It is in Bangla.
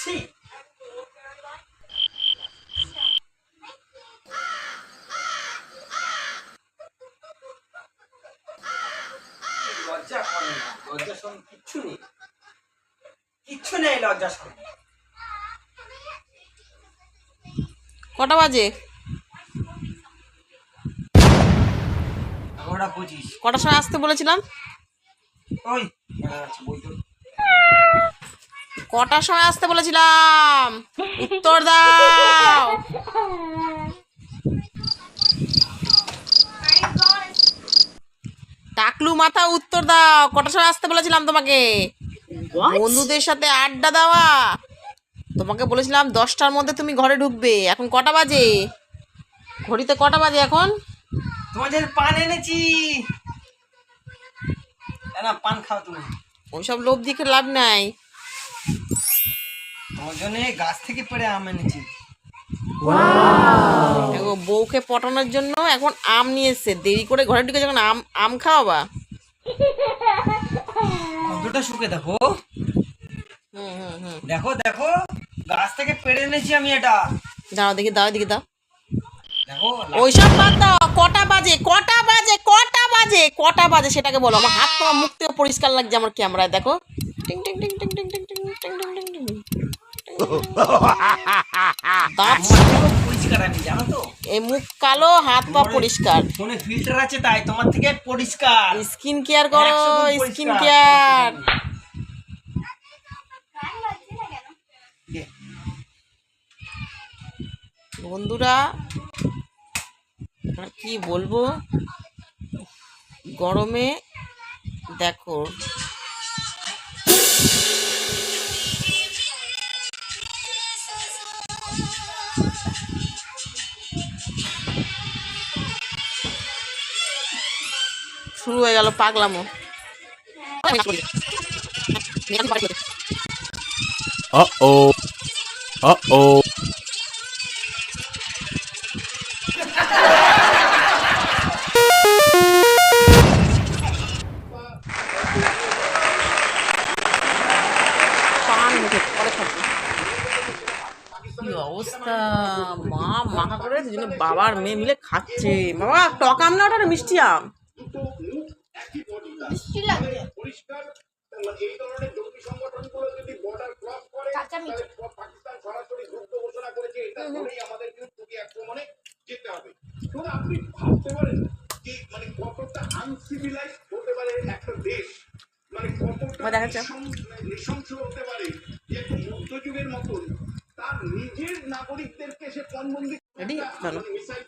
ছি। লজ্জা করে না লজ্জা শরম কিচ্ছু নেই। কিচ্ছু নেই লজ্জা কটা বাজে? বুঝিস কটার সময় আসতে বলেছিলাম? কটার সময় আসতে বলেছিলাম? উত্তর দাও। টাকলু মাথা উত্তর দাও। কটার সময় আসতে বলেছিলাম তোমাকে? বন্ধুদের সাথে আড্ডা দেওয়া। তোমাকে বলেছিলাম দশটার মধ্যে তুমি ঘরে ঢুকবে। এখন কটা বাজে? ঘড়িতে কটা বাজে এখন? তোমাদের পান এনেছি। না, পান খাও তুমি। ওইসব লোভ দিকে লাভ নাই। জন্য গাছ থেকে পড়ে আম এনেছি। বউকে পটানোর জন্য এখন আম নিয়ে এসছে। দেরি করে ঘরে ঢুকে যখন আম আম খাওয়াবা। কতটা শুকে দেখো। দেখো দেখো গাছ থেকে পেড়ে এনেছি আমি এটা। দাঁড়াও দেখি দাও দেখি দাও দেখো ওইসব বাদ দাও কটা বাজে কটা বাজে কটা বাজে কটা বাজে সেটাকে বলো আমার হাত তোমার মুখ থেকে পরিষ্কার লাগছে আমার ক্যামেরায় দেখো টিং টিং টিং টিং টিং টিং টিং টিং টিং টিং টিং। দাঁত আমার থেকেও পরিষ্কার আমি জানো তো এই মুখ কালো হাত পা পরিষ্কার ফোনে ফিল্টার আছে তাই তোমার থেকে পরিষ্কার স্কিন কেয়ার করো। স্কিন কেয়ার বন্ধুরা কি বলব গরমে দেখো শুরু হয়ে গেল পাগলামো Uh-oh. Uh-oh. অবস্থা। মা মাখা করে দুজনে বাবার মেয়ে মিলে খাচ্ছে। বাবা টক আম না ওটা মিষ্টি আম? আপনি ভাবতে পারেন যে মানে কতটা আনসিভিলাইজ হতে পারে একটা দেশ মানে কতটা নৃশংস হতে পারে যে মধ্যযুগের মতন তার নিজের নাগরিকদেরকে সে পণবন্দি মিসাইল